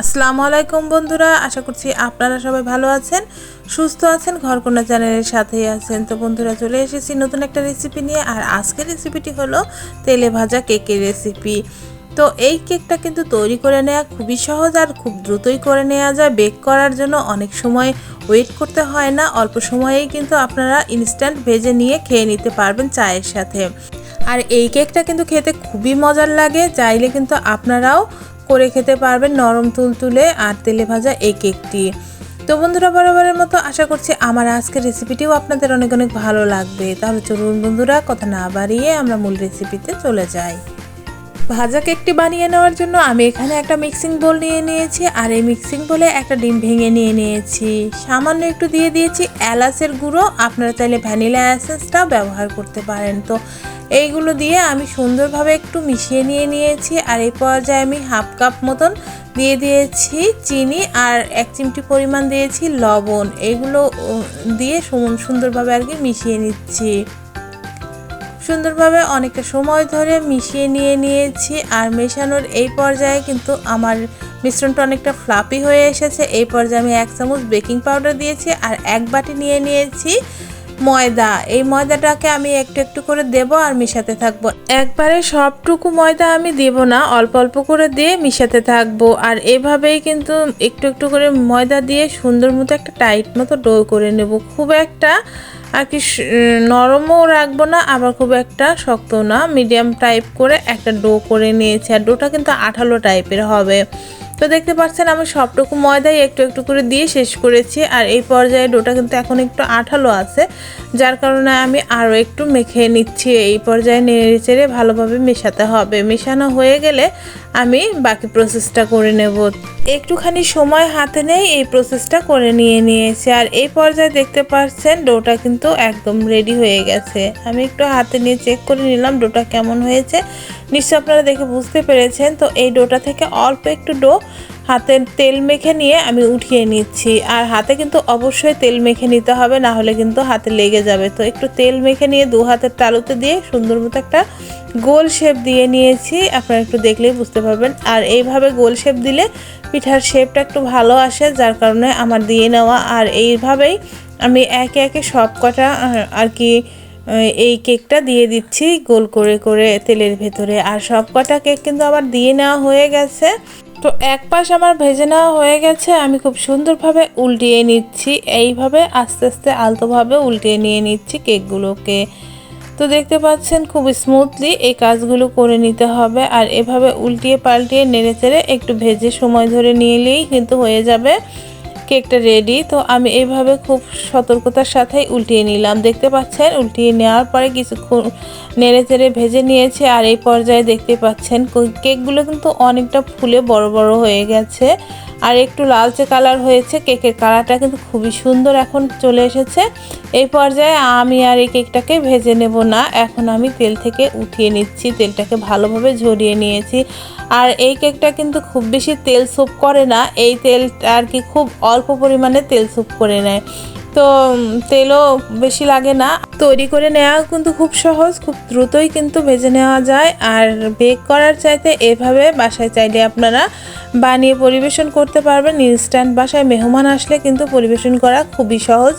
আসসালামু আলাইকুম বন্ধুরা, আশা করছি আপনারা সবাই ভালো আছেন, সুস্থ আছেন ঘরকোনা চ্যানেলের সাথেই আছেন। তো বন্ধুরা, চলে এসেছি নতুন একটা রেসিপি নিয়ে, আর আজকের রেসিপিটি হলো তেলে ভাজা কেকের রেসিপি তো এই কেকটা কিন্তু তৈরি করে নেওয়া খুবই সহজ, আর খুব দ্রুতই করে নেওয়া যায়। বেক করার জন্য অনেক সময় ওয়েট করতে হয় না, অল্প সময়েই কিন্তু আপনারা ইনস্ট্যান্ট ভেজে নিয়ে খেয়ে নিতে পারবেন চায়ের সাথে। আর এই কেকটা কিন্তু খেতে খুবই মজার লাগে, চাইলে কিন্তু আপনারাও করে খেতে পারবেন নরম তুলতুলে আর তেলে ভাজা এই কেকটি তো বন্ধুরা, বরাবরের মতো আশা করছি আমার আজকের রেসিপিটিও আপনাদের অনেক অনেক ভালো লাগবে। তাহলে চলুন বন্ধুরা, কথা না বাড়িয়ে আমরা মূল রেসিপিতে চলে যাই। ভাজা কেকটি বানিয়ে নেওয়ার জন্য আমি এখানে একটা মিক্সিং বোল নিয়ে নিয়েছি আর এই মিক্সিং বোলে একটা ডিম ভেঙে নিয়ে নিয়েছি। সামান্য একটু দিয়ে দিয়েছি এলাচের গুঁড়ো। আপনারা চাইলে ভ্যানিলা অ্যাসেন্সটাও ব্যবহার করতে পারেন। তো এইগুলো দিয়ে আমি সুন্দরভাবে একটু মিশিয়ে নিয়ে নিয়েছি আর এই পর্যায়ে আমি হাফ কাপ মতন দিয়ে দিয়েছি চিনি আর এক চিমটি পরিমাণ দিয়েছি লবণ। এগুলো দিয়ে সুন্দরভাবে আর কি মিশিয়ে নিচ্ছি। সুন্দরভাবে অনেকটা সময় ধরে মিশিয়ে নিয়ে নিয়েছি আর মেশানোর এই পর্যায়ে কিন্তু আমার মিশ্রণটা অনেকটা ফ্লাপি হয়ে এসেছে। এই পর্যায়ে আমি এক চামচ বেকিং পাউডার দিয়েছি আর এক বাটি নিয়ে নিয়েছি ময়দা। এই ময়দাটাকে আমি একটু একটু করে দেব আর মিশাতে থাকব। একবারে সবটুকু ময়দা আমি দেব না, অল্প অল্প করে দিয়ে মিশাতে থাকব। আর এভাবেই কিন্তু একটু একটু করে ময়দা দিয়ে সুন্দর মতো একটা টাইট মতো ডো করে নেব। খুব একটা আর কি নরমও রাখব না, আবার খুব একটা শক্ত না। মিডিয়াম টাইপ করে একটা ডো করে নিয়েছি। আর ডোটা কিন্তু আঠালো টাইপের হবে। তো দেখতে পাচ্ছেন আমি সবটুকু ময়দাই একটু একটু করে দিয়ে শেষ করেছি, আর এই পর্যায়ে ডোটা কিন্তু এখন একটু আঠালো আছে, যার কারণে আমি আরও একটু মেখে নিচ্ছি। এই পর্যায়ে নেড়ে চেড়ে ভালোভাবে মেশাতে হবে। মেশানো হয়ে গেলে আমি বাকি প্রসেসটা করে নেব। একটুখানি সময় হাতে নেই এই প্রসেসটা করে নিয়ে নিয়েছি, আর এই পর্যায়ে দেখতে পাচ্ছেন ডোটা কিন্তু একদম রেডি হয়ে গেছে। আমি একটু হাতে নিয়ে চেক করে নিলাম ডোটা কেমন হয়েছে। নিশ্চয় আপনারা দেখে বুঝতে পেরেছেন। তো এই ডোটা থেকে অল্প একটু ডো হাতে তেল মেখে নিয়ে আমি উঠিয়ে নিচ্ছি। আর হাতে কিন্তু অবশ্যই তেল মেখে নিতে হবে, না হলে কিন্তু হাতে লেগে যাবে। তো একটু তেল মেখে নিয়ে দু হাতের তালুতে দিয়ে সুন্দর মতো একটা গোল শেপ দিয়ে নিয়েছি। আপনারা একটু দেখলেই বুঝতে পারবেন। আর এইভাবে গোল শেপ দিলে পিঠার শেপটা একটু ভালো আসে, যার কারণে আমার দিয়ে নেওয়া। আর এইভাবেই আমি একে একে সব কটা আর কি এই কেকটা দিয়ে দিচ্ছি গোল করে করে তেলের ভেতরে। আর সব কটা কেক কিন্তু আবার দিয়ে নেওয়া হয়ে গেছে। তো এক পাশ আমার ভেজে নেওয়া হয়ে গেছে। আমি খুব সুন্দরভাবে উল্টিয়ে নিচ্ছি। এইভাবে আস্তে আস্তে আলতোভাবে উল্টিয়ে নিয়ে নিচ্ছি কেকগুলোকে। তো দেখতে পাচ্ছেন খুব স্মুথলি এই কাজগুলো করে নিতে হবে। আর এভাবে উল্টিয়ে পাল্টিয়ে নেড়ে চেড়ে একটু ভেজে সময় ধরে নিয়ে নিলেই কিন্তু হয়ে যাবে। কেকটা রেডি তো আমি এইভাবে খুব সতর্কতার সাথেই উল্টিয়ে নিলাম। দেখতে পাচ্ছেন? উল্টিয়ে নেওয়ার পরে কিছুক্ষণ নেড়ে চেড়ে ভেজে নিয়েছি আর এই পর্যায়ে দেখতে পাচ্ছেন কেকগুলো কিন্তু অনেকটা ফুলে বড় বড় হয়ে গেছে। আর একটু লালচে কালার হয়েছে কেকের কালারটা কিন্তু খুবই সুন্দর এখন চলে এসেছে। এই পর্যায়ে আমি আর এই কেকটাকে ভেজে নেব না, এখন আমি তেল থেকে উঠিয়ে নিচ্ছি, তেলটাকে ভালোভাবে ঝরিয়ে নিয়েছি। আর এই কেকটা কিন্তু খুব বেশি তেল স্যুপ করে না, এই তেলটা আর কি খুব অল্প পরিমাণে তেল স্যুপ করে নেয়। তো তেলও বেশি লাগে না। তৈরি করে নেওয়া কিন্তু খুব সহজ, খুব দ্রুতই কিন্তু ভেজে নেওয়া যায়। আর বেক করার চাইতে এভাবে বাসায় চাইলে আপনারা বানিয়ে পরিবেশন করতে পারবেন। ইনস্ট্যান্ট বাসায় মেহমান আসলে কিন্তু পরিবেশন করা খুবই সহজ।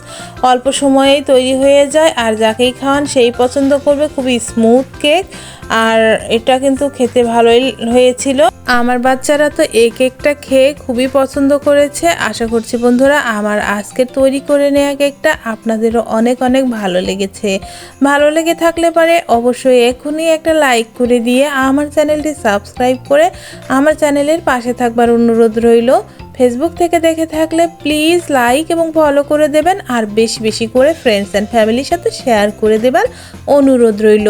অল্প সময়েই তৈরি হয়ে যায় আর যাকেই খাওয়ান সেই পছন্দ করবে। খুবই স্মুথ কেক আর এটা কিন্তু খেতে ভালোই হয়েছিল। আমার বাচ্চারা তো এই কেকটা খেয়ে খুবই পছন্দ করেছে। আশা করছি বন্ধুরা, আমার আজকে তৈরি করে নেওয়া কেকটা আপনাদেরও অনেক অনেক ভালো লেগেছে। ভালো লেগে থাকলে পারে অবশ্যই এখনই একটা লাইক করে দিয়ে আমার চ্যানেলটি সাবস্ক্রাইব করে আমার চ্যানেলের পাশে থাকবার অনুরোধ রইল। ফেসবুক থেকে দেখে থাকলে প্লিজ লাইক এবং ফলো করে দেবেন আর বেশি বেশি করে ফ্রেন্ডস অ্যান্ড ফ্যামিলির সাথে শেয়ার করে দেবার অনুরোধ রইল।